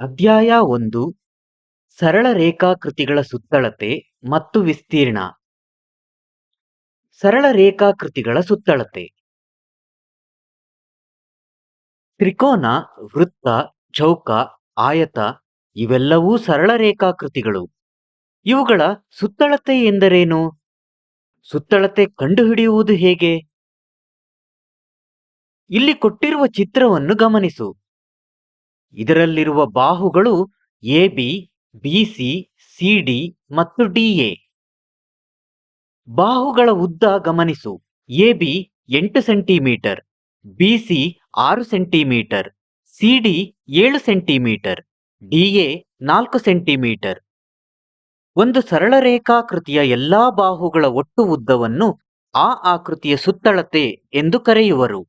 ಅಧ್ಯಾಯ ಒಂದು, ಸರಳ ರೇಖಾಕೃತಿಗಳ ಸುತ್ತಳತೆ ಮತ್ತು ವಿಸ್ತೀರ್ಣ. ಸರಳ ರೇಖಾಕೃತಿಗಳ ಸುತ್ತಳತೆ. ತ್ರಿಕೋನ, ವೃತ್ತ, ಚೌಕ, ಆಯತ ಇವೆಲ್ಲವೂ ಸರಳ ರೇಖಾಕೃತಿಗಳು. ಇವುಗಳ ಸುತ್ತಳತೆ ಎಂದರೇನು? ಸುತ್ತಳತೆ ಕಂಡುಹಿಡಿಯುವುದು ಹೇಗೆ? ಇಲ್ಲಿ ಕೊಟ್ಟಿರುವ ಚಿತ್ರವನ್ನು ಗಮನಿಸು. ಇದರಲ್ಲಿರುವ ಬಾಹುಗಳು ಎ, ಬಿ ಬಿಸಿ ಸಿಡಿ ಮತ್ತು ಡಿಎ ಬಾಹುಗಳ ಉದ್ದ ಗಮನಿಸು. ಎ, ಬಿ ಎಂಟು ಸೆಂಟಿಮೀಟರ್ ಬಿಸಿ ಆರು ಸೆಂಟಿಮೀಟರ್ ಸಿಡಿ ಏಳು ಸೆಂಟಿಮೀಟರ್ ಡಿಎ ನಾಲ್ಕು ಸೆಂಟಿಮೀಟರ್. ಒಂದು ಸರಳ ರೇಖಾಕೃತಿಯ ಎಲ್ಲಾ ಬಾಹುಗಳ ಒಟ್ಟು ಉದ್ದವನ್ನು ಆ ಆಕೃತಿಯ ಸುತ್ತಳತೆ ಎಂದು ಕರೆಯುವರು.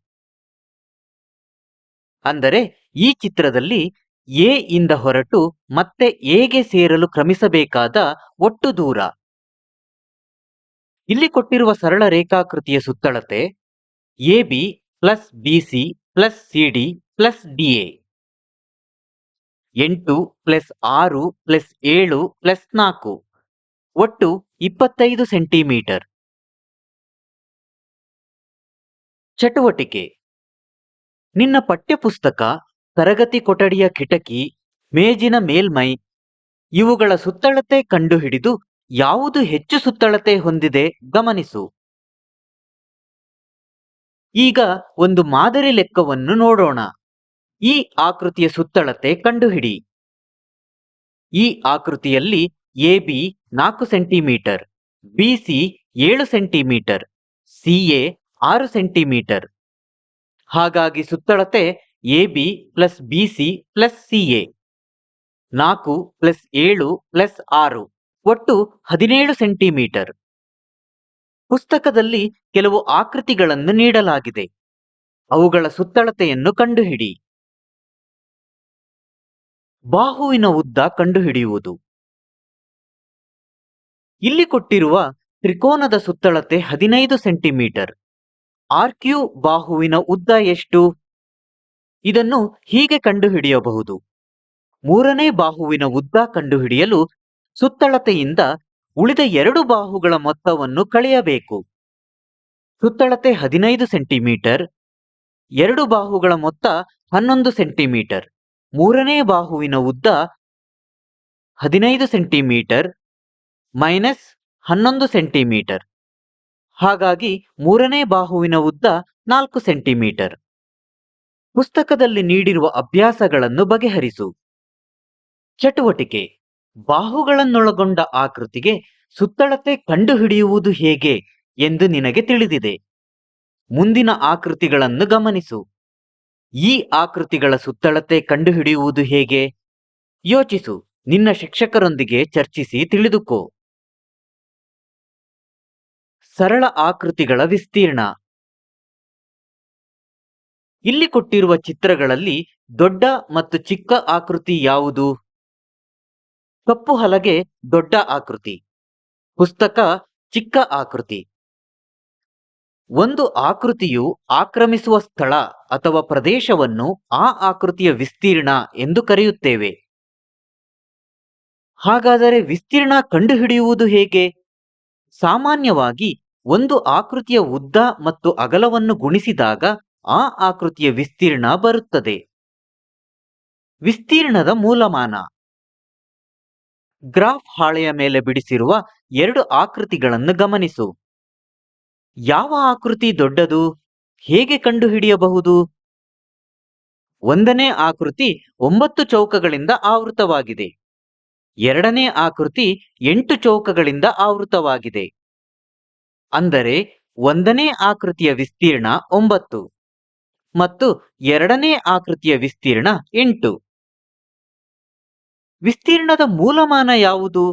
ಅಂದರೆ ಈ ಚಿತ್ರದಲ್ಲಿ ಎ ಇಂದ ಹೊರಟು ಮತ್ತೆ ಎಗೆ ಸೇರಲು ಕ್ರಮಿಸಬೇಕಾದ ಒಟ್ಟು ದೂರ. ಇಲ್ಲಿ ಕೊಟ್ಟಿರುವ ಸರಳ ರೇಖಾಕೃತಿಯ ಸುತ್ತಳತೆ A B plus BC plus CD plus DA ಎಂಟು ಪ್ಲಸ್ ಆರು ಪ್ಲಸ್ ಏಳು ಪ್ಲಸ್ ನಾಲ್ಕು. ಒಟ್ಟು ಇಪ್ಪತ್ತೈದು ಸೆಂಟಿಮೀಟರ್. ಚಟುವಟಿಕೆ. ನಿನ್ನ ಪಠ್ಯಪುಸ್ತಕ ತರಗತಿ ಕೊಠಡಿಯ ಕಿಟಕಿ, ಮೇಜಿನ ಮೇಲ್ಮೈ, ಇವುಗಳ ಸುತ್ತಳತೆ ಕಂಡುಹಿಡಿದು ಯಾವುದು ಹೆಚ್ಚು ಸುತ್ತಳತೆ ಹೊಂದಿದೆ ಗಮನಿಸು. ಈಗ ಒಂದು ಮಾದರಿ ಲೆಕ್ಕವನ್ನು ನೋಡೋಣ. ಈ ಆಕೃತಿಯ ಸುತ್ತಳತೆ ಕಂಡುಹಿಡಿ. ಈ ಆಕೃತಿಯಲ್ಲಿ ಎ ಬಿ ನಾಲ್ಕು ಸೆಂಟಿಮೀಟರ್ ಬಿಸಿ ಏಳು ಸೆಂಟಿಮೀಟರ್ ಸಿಎ ಆರು ಸೆಂಟಿಮೀಟರ್. ಹಾಗಾಗಿ ಸುತ್ತಳತೆ A B plus BC plus C A ನಾಲ್ಕು ಪ್ಲಸ್ ಏಳು ಪ್ಲಸ್ ಆರು. ಒಟ್ಟು ಹದಿನೇಳು ಸೆಂಟಿಮೀಟರ್. ಪುಸ್ತಕದಲ್ಲಿ ಕೆಲವು ಆಕೃತಿಗಳನ್ನು ನೀಡಲಾಗಿದೆ. ಅವುಗಳ ಸುತ್ತಳತೆಯನ್ನು ಕಂಡುಹಿಡಿ. ಬಾಹುವಿನ ಉದ್ದ ಕಂಡುಹಿಡಿಯುವುದು. ಇಲ್ಲಿ ಕೊಟ್ಟಿರುವ ತ್ರಿಕೋನದ ಸುತ್ತಳತೆ ಹದಿನೈದು ಸೆಂಟಿಮೀಟರ್. ಆರ್ಕ್ಯೂ ಬಾಹುವಿನ ಉದ್ದ ಎಷ್ಟು? ಇದನ್ನು ಹೀಗೆ ಕಂಡುಹಿಡಿಯಬಹುದು. ಮೂರನೇ ಬಾಹುವಿನ ಉದ್ದ ಕಂಡುಹಿಡಿಯಲು ಸುತ್ತಳತೆಯಿಂದ ಉಳಿದ ಎರಡು ಬಾಹುಗಳ ಮೊತ್ತವನ್ನು ಕಳೆಯಬೇಕು. ಸುತ್ತಳತೆ ಹದಿನೈದು ಸೆಂಟಿಮೀಟರ್, ಎರಡು ಬಾಹುಗಳ ಮೊತ್ತ ಹನ್ನೊಂದು ಸೆಂಟಿಮೀಟರ್. ಮೂರನೇ ಬಾಹುವಿನ ಉದ್ದ ಹದಿನೈದು ಸೆಂಟಿಮೀಟರ್, ಮೈನಸ್ ಹನ್ನೊಂದು ಸೆಂಟಿಮೀಟರ್. ಹಾಗಾಗಿ ಮೂರನೇ ಬಾಹುವಿನ ಉದ್ದ ನಾಲ್ಕು ಸೆಂಟಿಮೀಟರ್. ಪುಸ್ತಕದಲ್ಲಿ ನೀಡಿರುವ ಅಭ್ಯಾಸಗಳನ್ನು ಬಗೆಹರಿಸು. ಚಟುವಟಿಕೆ. ಬಾಹುಗಳನ್ನೊಳಗೊಂಡ ಆಕೃತಿಗೆ ಸುತ್ತಳತೆ ಕಂಡುಹಿಡಿಯುವುದು ಹೇಗೆ ಎಂದು ನಿನಗೆ ತಿಳಿದಿದೆ. ಮುಂದಿನ ಆಕೃತಿಗಳನ್ನು ಗಮನಿಸು. ಈ ಆಕೃತಿಗಳ ಸುತ್ತಳತೆ ಕಂಡುಹಿಡಿಯುವುದು ಹೇಗೆ? ಯೋಚಿಸು. ನಿನ್ನ ಶಿಕ್ಷಕರೊಂದಿಗೆ ಚರ್ಚಿಸಿ ತಿಳಿದುಕೋ. ಸರಳ ಆಕೃತಿಗಳ ವಿಸ್ತೀರ್ಣ. ಇಲ್ಲಿ ಕೊಟ್ಟಿರುವ ಚಿತ್ರಗಳಲ್ಲಿ ದೊಡ್ಡ ಮತ್ತು ಚಿಕ್ಕ ಆಕೃತಿ ಯಾವುದು? ಕಪ್ಪು ಹಲಗೆ ದೊಡ್ಡ ಆಕೃತಿ. ಪುಸ್ತಕ ಚಿಕ್ಕ ಆಕೃತಿ. ಒಂದು ಆಕೃತಿಯು ಆಕ್ರಮಿಸುವ ಸ್ಥಳ ಅಥವಾ ಪ್ರದೇಶವನ್ನು ಆ ಆಕೃತಿಯ ವಿಸ್ತೀರ್ಣ ಎಂದು ಕರೆಯುತ್ತೇವೆ. ಹಾಗಾದರೆ ವಿಸ್ತೀರ್ಣ ಕಂಡುಹಿಡಿಯುವುದು ಹೇಗೆ? ಸಾಮಾನ್ಯವಾಗಿ ಒಂದು ಆಕೃತಿಯ ಉದ್ದ ಮತ್ತು ಅಗಲವನ್ನು ಗುಣಿಸಿದಾಗ ಆ ಆಕೃತಿಯ ವಿಸ್ತೀರ್ಣ ಬರುತ್ತದೆ. ವಿಸ್ತೀರ್ಣದ ಮೂಲಮಾನ. ಗ್ರಾಫ್ ಹಾಳೆಯ ಮೇಲೆ ಬಿಡಿಸಿರುವ ಎರಡು ಆಕೃತಿಗಳನ್ನು ಗಮನಿಸು. ಯಾವ ಆಕೃತಿ ದೊಡ್ಡದು? ಹೇಗೆ ಕಂಡುಹಿಡಿಯಬಹುದು? ಒಂದನೇ ಆಕೃತಿ ಒಂಬತ್ತು ಚೌಕಗಳಿಂದ ಆವೃತವಾಗಿದೆ. ಎರಡನೇ ಆಕೃತಿ ಎಂಟು ಚೌಕಗಳಿಂದ ಆವೃತವಾಗಿದೆ. ಅಂದರೆ ಒಂದನೇ ಆಕೃತಿಯ ವಿಸ್ತೀರ್ಣ ಒಂಬತ್ತು ಮತ್ತು ಎರಡನೇ ಆಕೃತಿಯ ವಿಸ್ತೀರ್ಣ ಎಂಟು. ವಿಸ್ತೀರ್ಣದ ಮೂಲಮಾನ ಯಾವುದು?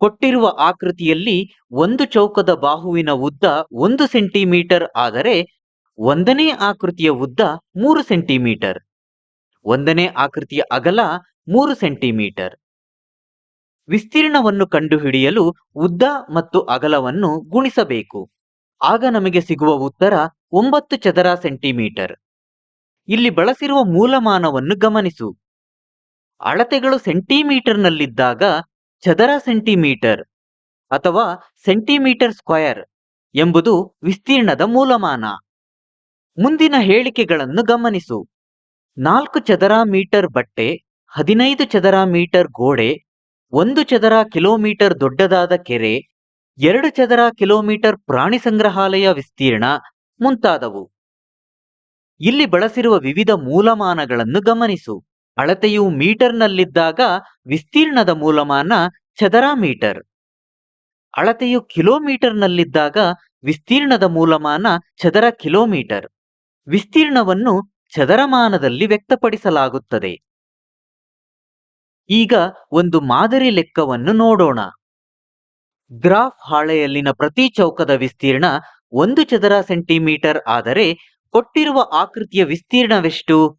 ಕೊಟ್ಟಿರುವ ಆಕೃತಿಯಲ್ಲಿ ಒಂದು ಚೌಕದ ಬಾಹುವಿನ ಉದ್ದ ಒಂದು ಸೆಂಟಿಮೀಟರ್ ಆದರೆ ಒಂದನೇ ಆಕೃತಿಯ ಉದ್ದ ಮೂರು ಸೆಂಟಿಮೀಟರ್. ಒಂದನೇ ಆಕೃತಿಯ ಅಗಲ ಮೂರು ಸೆಂಟಿಮೀಟರ್. ವಿಸ್ತೀರ್ಣವನ್ನು ಕಂಡುಹಿಡಿಯಲು ಉದ್ದ ಮತ್ತು ಅಗಲವನ್ನು ಗುಣಿಸಬೇಕು. ಆಗ ನಮಗೆ ಸಿಗುವ ಉತ್ತರ ಒಂಬತ್ತು ಚದರ ಸೆಂಟಿಮೀಟರ್. ಇಲ್ಲಿ ಬಳಸಿರುವ ಮೂಲಮಾನವನ್ನು ಗಮನಿಸು. ಅಳತೆಗಳು ಸೆಂಟಿಮೀಟರ್ನಲ್ಲಿದ್ದಾಗ ಚದರ ಸೆಂಟಿಮೀಟರ್ ಅಥವಾ ಸೆಂಟಿಮೀಟರ್ ಸ್ಕ್ವಯರ್ ಎಂಬುದು ವಿಸ್ತೀರ್ಣದ ಮೂಲಮಾನ. ಮುಂದಿನ ಹೇಳಿಕೆಗಳನ್ನು ಗಮನಿಸು. ನಾಲ್ಕು ಚದರ ಮೀಟರ್ ಬಟ್ಟೆ, ಹದಿನೈದು ಚದರ ಮೀಟರ್ ಗೋಡೆ ಒಂದು ಚದರ ಕಿಲೋಮೀಟರ್ ದೊಡ್ಡದಾದ ಕೆರೆ, ಎರಡು ಚದರ ಕಿಲೋಮೀಟರ್ ಪ್ರಾಣಿ ಸಂಗ್ರಹಾಲಯ ವಿಸ್ತೀರ್ಣ ಮುಂತಾದವು. ಇಲ್ಲಿ ಬಳಸಿರುವ ವಿವಿಧ ಮೂಲಮಾನಗಳನ್ನು ಗಮನಿಸು. ಅಳತೆಯು ಮೀಟರ್ನಲ್ಲಿದ್ದಾಗ ವಿಸ್ತೀರ್ಣದ ಮೂಲಮಾನ ಚದರ ಮೀಟರ್. ಅಳತೆಯು ಕಿಲೋಮೀಟರ್ನಲ್ಲಿದ್ದಾಗ ವಿಸ್ತೀರ್ಣದ ಮೂಲಮಾನ ಚದರ ಕಿಲೋಮೀಟರ್. ವಿಸ್ತೀರ್ಣವನ್ನು ಚದರಮಾನದಲ್ಲಿ ವ್ಯಕ್ತಪಡಿಸಲಾಗುತ್ತದೆ. ಈಗ ಒಂದು ಮಾದರಿ ಲೆಕ್ಕವನ್ನು ನೋಡೋಣ. ಗ್ರಾಫ್ ಹಾಳೆಯಲ್ಲಿನ ಪ್ರತಿ ಚೌಕದ ವಿಸ್ತೀರ್ಣ ಒಂದು ಚದರ ಸೆಂಟಿಮೀಟರ್ ಆದರೆ ಕೊಟ್ಟಿರುವ ಆಕೃತಿಯ ವಿಸ್ತೀರ್ಣವೆಷ್ಟು?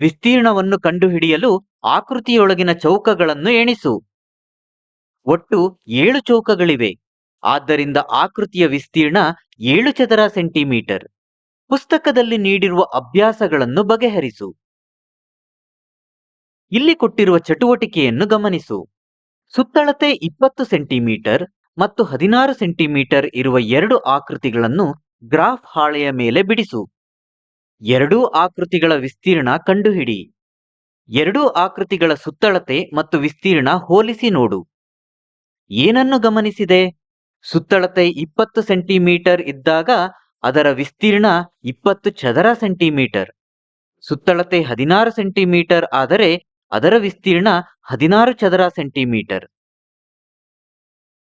ವಿಸ್ತೀರ್ಣವನ್ನು ಕಂಡುಹಿಡಿಯಲು ಆಕೃತಿಯೊಳಗಿನ ಚೌಕಗಳನ್ನು ಎಣಿಸು. ಒಟ್ಟು ಏಳು ಚೌಕಗಳಿವೆ. ಆದ್ದರಿಂದ ಆಕೃತಿಯ ವಿಸ್ತೀರ್ಣ ಏಳು ಚದರ ಸೆಂಟಿಮೀಟರ್. ಪುಸ್ತಕದಲ್ಲಿ ನೀಡಿರುವ ಅಭ್ಯಾಸಗಳನ್ನು ಬಗೆಹರಿಸು. ಇಲ್ಲಿ ಕೊಟ್ಟಿರುವ ಚಟುವಟಿಕೆಯನ್ನು ಗಮನಿಸು. ಸುತ್ತಳತೆ ಇಪ್ಪತ್ತು ಸೆಂಟಿಮೀಟರ್ ಮತ್ತು ಹದಿನಾರು ಸೆಂಟಿಮೀಟರ್ ಇರುವ ಎರಡು ಆಕೃತಿಗಳನ್ನು ಗ್ರಾಫ್ ಹಾಳೆಯ ಮೇಲೆ ಬಿಡಿಸು. ಎರಡೂ ಆಕೃತಿಗಳ ವಿಸ್ತೀರ್ಣ ಕಂಡುಹಿಡಿ. ಎರಡೂ ಆಕೃತಿಗಳ ಸುತ್ತಳತೆ ಮತ್ತು ವಿಸ್ತೀರ್ಣ ಹೋಲಿಸಿ ನೋಡು. ಏನನ್ನು ಗಮನಿಸಿದೆ? ಸುತ್ತಳತೆ ಇಪ್ಪತ್ತು ಸೆಂಟಿಮೀಟರ್ ಇದ್ದಾಗ ಅದರ ವಿಸ್ತೀರ್ಣ ಇಪ್ಪತ್ತು ಚದರ ಸೆಂಟಿಮೀಟರ್. ಸುತ್ತಳತೆ ಹದಿನಾರು ಸೆಂಟಿಮೀಟರ್ ಆದರೆ ಅದರ ವಿಸ್ತೀರ್ಣ ಹದಿನಾರು ಚದರ ಸೆಂಟಿಮೀಟರ್.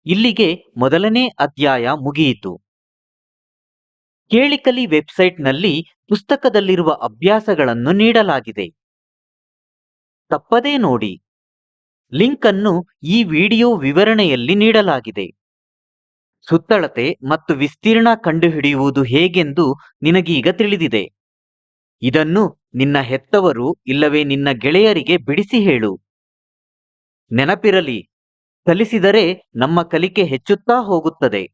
ಇಲ್ಲಿಗೆ ಮೊದಲನೇ ಅಧ್ಯಾಯ ಮುಗಿಯಿತು. ಕೇಳಿಕಲಿ ವೆಬ್ಸೈಟ್ನಲ್ಲಿ ಪುಸ್ತಕದಲ್ಲಿರುವ ಅಭ್ಯಾಸಗಳನ್ನು ನೀಡಲಾಗಿದೆ. ತಪ್ಪದೇ ನೋಡಿ. ಲಿಂಕ್ ಅನ್ನು ಈ ವಿಡಿಯೋ ವಿವರಣೆಯಲ್ಲಿ ನೀಡಲಾಗಿದೆ. ಸುತ್ತಳತೆ ಮತ್ತು ವಿಸ್ತೀರ್ಣ ಕಂಡುಹಿಡಿಯುವುದು ಹೇಗೆಂದು ನಿನಗೀಗ ತಿಳಿದಿದೆ. ಇದನ್ನು ನಿನ್ನ ಹೆತ್ತವರು ಇಲ್ಲವೇ ನಿನ್ನ ಗೆಳೆಯರಿಗೆ ಬಿಡಿಸಿ ಹೇಳು. ನೆನಪಿರಲಿ ಕಲಿಸಿದರೆ ನಮ್ಮ ಕಲಿಕೆ ಹೆಚ್ಚುತ್ತಾ ಹೋಗುತ್ತದೆ.